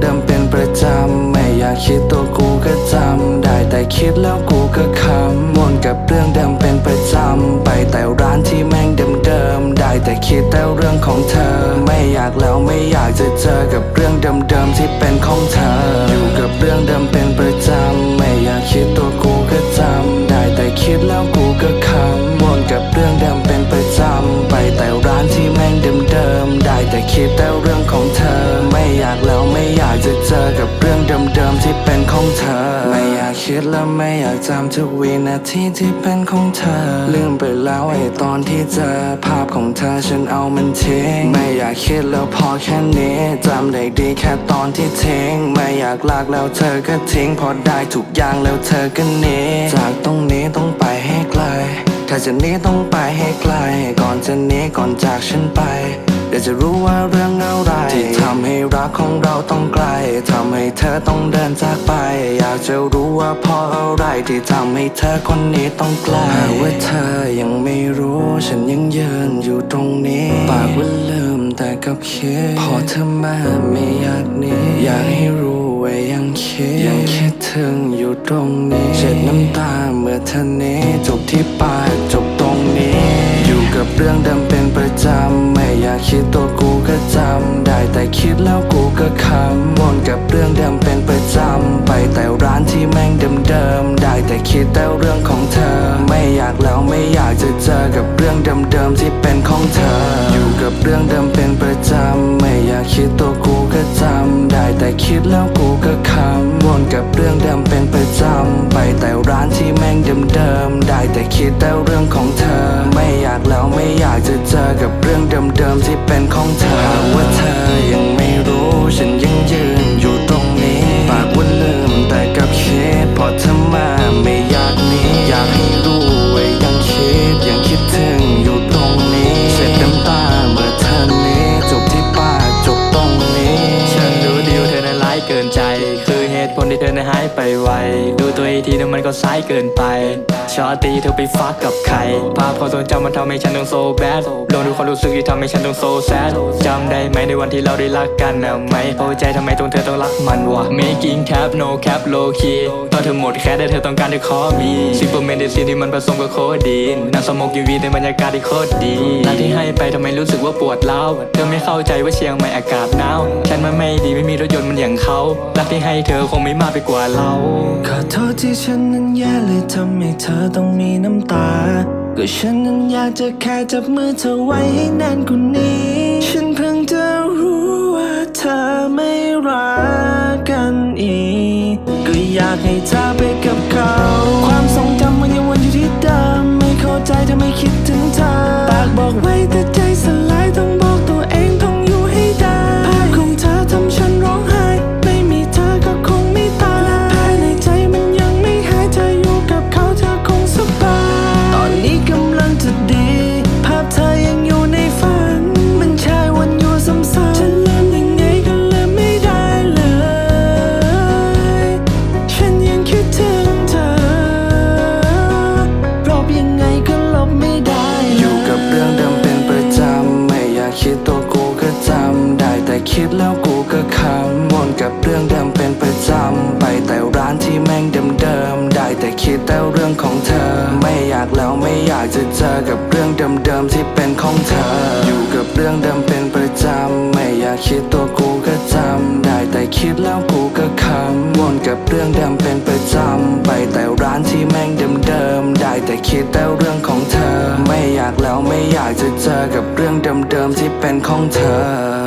เดิมเป็นประจำ ไม่อยากคิดตัวกูก็จำได้แต่คิดแล้วกูก็คำวนกับเรื่องเดิมเป็นประจำ ไปแต่ร้านที่แม่งเดิมๆได้แต่คิดแต่เรื่องของเธอ ไม่อยากแล้วไม่อยากจะเจอกับเรื่องเดิมๆที่เป็นของเธอ อยู่กับเรื่องเดิมเป็นประจำ ไม่อยากคิดตัวกูก็จำได้แต่คิดแล้วกูก็คำวนกับเรื่องเดิมเป็นประจำ ไปแต่ร้านที่แม่งเดิมๆได้แต่คิดแต่เรื่องของเธอ เจอกับเรื่องเดิมๆที่เป็นของเธอ ไม่อยากคิดและไม่อยากจำทุกวินาทีที่เป็นของเธอ ลืมไปแล้วไอ้ตอนที่เจอภาพของเธอฉันเอามันทิ้ง ไม่อยากคิดแล้วพอแค่นี้จำได้ดีแค่ตอนที่ทิ้ง ไม่อยากลากแล้วเธอก็ทิ้ง พอได้ทุกอย่างแล้วเธอก็หนีจากตรง จะหนีต้องไปให้ไกล ก่อนจะหนีก่อนจากฉันไป เดี๋ยวจะรู้ว่าเรื่องอะไร ที่ทำให้รักของเราต้องไกลทำให้เธอต้องเดินจากไป อยากจะรู้ว่าเพราะอะไรที่ทำให้เธอคนนี้ต้องไกลหากว่าเธอยังไม่รู้ ฉันยังยืนอยู่ตรงนี้ ปากว่าลืมแต่กับคิดพอเธอมาไม่อยากหนีอยากให้รู้ ถึงอยู่ตรงนี้ เช็ดน้ำตาเมื่อเธอนี้จบที่ปากจบตรงนี้ อยู่กับเรื่องเดิมเป็นประจำ ไม่อยากคิดตัวกูก็จำได้แต่คิดแล้วกูก็คำวนกับเรื่องเดิมเป็นประจำ ไปแต่ร้านที่แม่งเดิมๆได้แต่คิดแต่เรื่องของเธอ ไม่อยากแล้วไม่อยากจะเจอกับเรื่องเดิมๆที่เป็นของเธอ อยู่กับเรื่องเดิมเป็นประจำ ไม่อยากคิดตัวกูก็จำได้แต่คิดแล้วกูก็ นกับเรื่องเดิมเป็นประจำ ไปแต่ร้านที่แม่งเดิมๆได้แต่คิดแต่เรื่องของเธอ ไม่อยากแล้วไม่อยากจะเจอกับเรื่องเดิมๆที่เป็นของเธอว่าเธอยัง คือเหตุผลที่เธอนั้นหายไปไว ดูตัวอีกทีนึงมันก็สายเกินไป ชอตีเธอไปฟักกับใคร ภาพความทรงจำมันทำให้ฉันต้องโซแบดลองดูความรู้สึกที่ทำให้ฉันต้องโซแซดจำได้ไหมในวันที่เราได้รักกันนะไม่เข้าใจทำไมต้องเธอต้องรักมันวะ making cap no cap low key ตอนเธอหมดแค่แต่เธอต้องการที่ขอมีซิปเปอร์เมนเดซินที่มันผสมกับโคดีนนั่งสมกยูวีในบรรยากาศที่โคตรดีรักที่ให้ไปทำไมรู้สึกว่าปวดร้าเธอไม่เข้าใจว่าเชียงใหม่อากาศหนาวฉันมันไม่ดีไม่มีรถยนต์มันอย่างเขารักที่ให้เธอคงไม่มากไปกว่าเราขอโทษที่ฉันนั้นแย่เลยทำให้เธอต้องมีน้ำตา ก็ฉันนั้นอยากจะแค่จับมือเธอไว้ให้นานกว่านี้ ฉันเพิ่งจะรู้ว่าเธอไม่รักกันอีก ก็อยากให้เธอไปกับเขา ความทรงจำมันยังวนอยู่ที่เดิมไม่เข้าใจทำไมคิดถึงเธอ ปากบอกไว้แต่ใจสลาย คิดแล้วกูก็คำวนกับเรื่องเดิมเป็นประจำไปแต่ร้านที่แม่งเดิมๆได้แต่คิดแต่เรื่องของเธอ ไม่อยากแล้วไม่อยากจะเจอกับเรื่องเดิมๆที่เป็นของเธอ อยู่กับเรื่องเดิมเป็นประจำไม่อยากคิดตัวกูก็จำได้แต่คิดแล้วกูก็คำวนกับเรื่องเดิมเป็นประจำไปแต่ร้านที่แม่งเดิมๆได้แต่คิดแต่เรื่องของเธอ ไม่อยากแล้วไม่อยากจะเจอกับเรื่องเดิมๆที่เป็นของเธอ